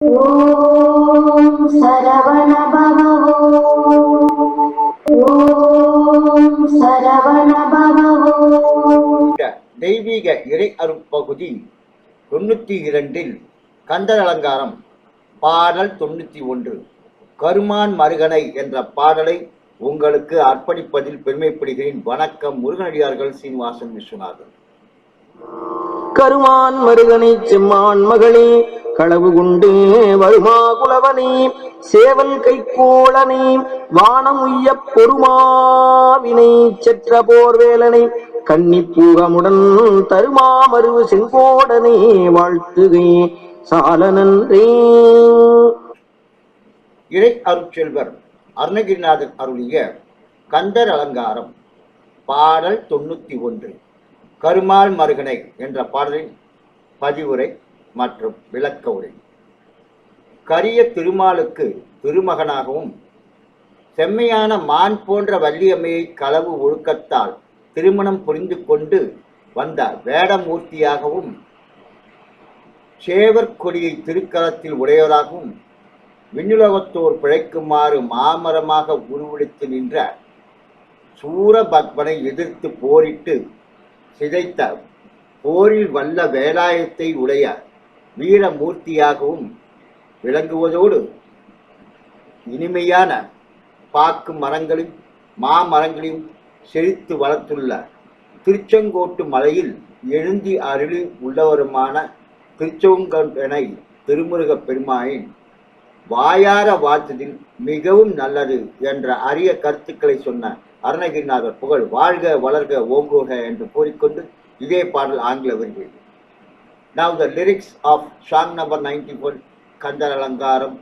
ஓம் சரவண பவ ஓம் சரவண பவ இந்த தெய்வீக இறை அருட்பகுதி தொண்ணூத்தி இரண்டில் கந்தர் அலங்காரம் பாடல் தொண்ணூத்தி ஒன்று. கருமான் மருகனை என்ற பாடலை உங்களுக்கு அர்ப்பணிப்பதில் பெருமைப்படுகிறேன். வணக்கம் முருகனடியார்கள் சீனிவாசன் விஸ்வநாதன். கருமான் மருகனை செம்மான் மகளே களவு குண்டே வருமா குலவனே? சேவல் கைக்கோளனே வானம் உய்ய பொறுமாவினை செற்ற போர்வேலனை கன்னி பூகமுடன் செங்கோடனே வாழ்த்துகே சால நன்றே இறை அருட்செல்வர் அருணகிரிநாதர் அருளிய கந்தர் அலங்காரம் பாடல் தொண்ணூத்தி ஒன்று கருமால் மருகனை என்ற பாடலின் பதிவுரை மற்றும் விளக்க உரை. கரிய திருமாலுக்கு திருமகனாகவும் செம்மையான மான் போன்ற வள்ளியம்மையை களவு ஒழுக்கத்தால் திருமணம் புரிந்து கொண்டு வந்த வேடமூர்த்தியாகவும் சேவர் கொடியை திருக்களத்தில் உடையவராகவும் விண்ணுலகத்தோர் பிழைக்குமாறு மாமரமாக உருவெடுத்து நின்ற சூரபத்மனை எதிர்த்து போரிட்டு சிதைத்த போரில் வல்ல வேலாயத்தை உடைய வீரமூர்த்தியாகவும் விளங்குவதோடு இனிமையான பாக்கு மரங்களையும் மாமரங்களையும் செழித்து வளர்த்துள்ள திருச்செங்கோட்டு மலையில் எழுந்தி அருளி உள்ளவருமான திருச்செங்கோட்டனை திருமுருகப் பெருமானின் வாயார வாழ்த்ததில் மிகவும் நல்லது என்ற அரிய கருத்துக்களை சொன்ன அருணகிரிநாதர் புகழ் வாழ்க வளர்க ஓங்குக என்று கூறிக்கொண்டு இதே பாடல் ஆங்கில வருகிறது Now the lyrics of song number 91 Kandar Alangaram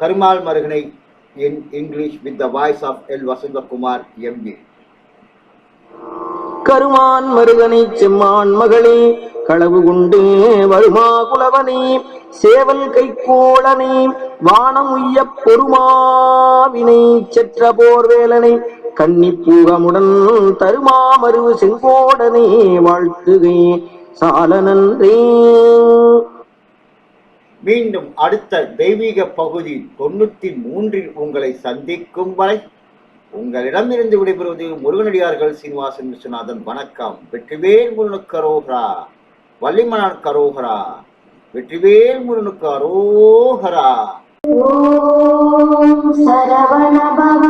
Karumal Maruganai in English with the voice of L. Vasanta Kumar MD. கருமான் மருகனை செம்மான் மகளே களவு குண்டே வருமா குலவனே சேவல் கைக்கோளனே வானம் உய்ய பொறுமாவினை செற்ற போர்வேலனை கன்னி பூகமுடன் தருமா மருவு செங்கோடனே வாழ்த்துகை சால நன்றே. மீண்டும் அடுத்த தெய்வீக பகுதி தொண்ணூத்தி மூன்றில் உங்களை சந்திக்கும் வரை உங்களிடமிருந்து விடைபெறுவது முருகனடியார்கள் சீனிவாசன் விஸ்வநாதன். வணக்கம். வெற்றிவேல் முருகனுக்கு அரோகரா. வள்ளிமணன் கரோகரா வெற்றிவேல் முருகனுக்கு அரோகரா. சரவண பவ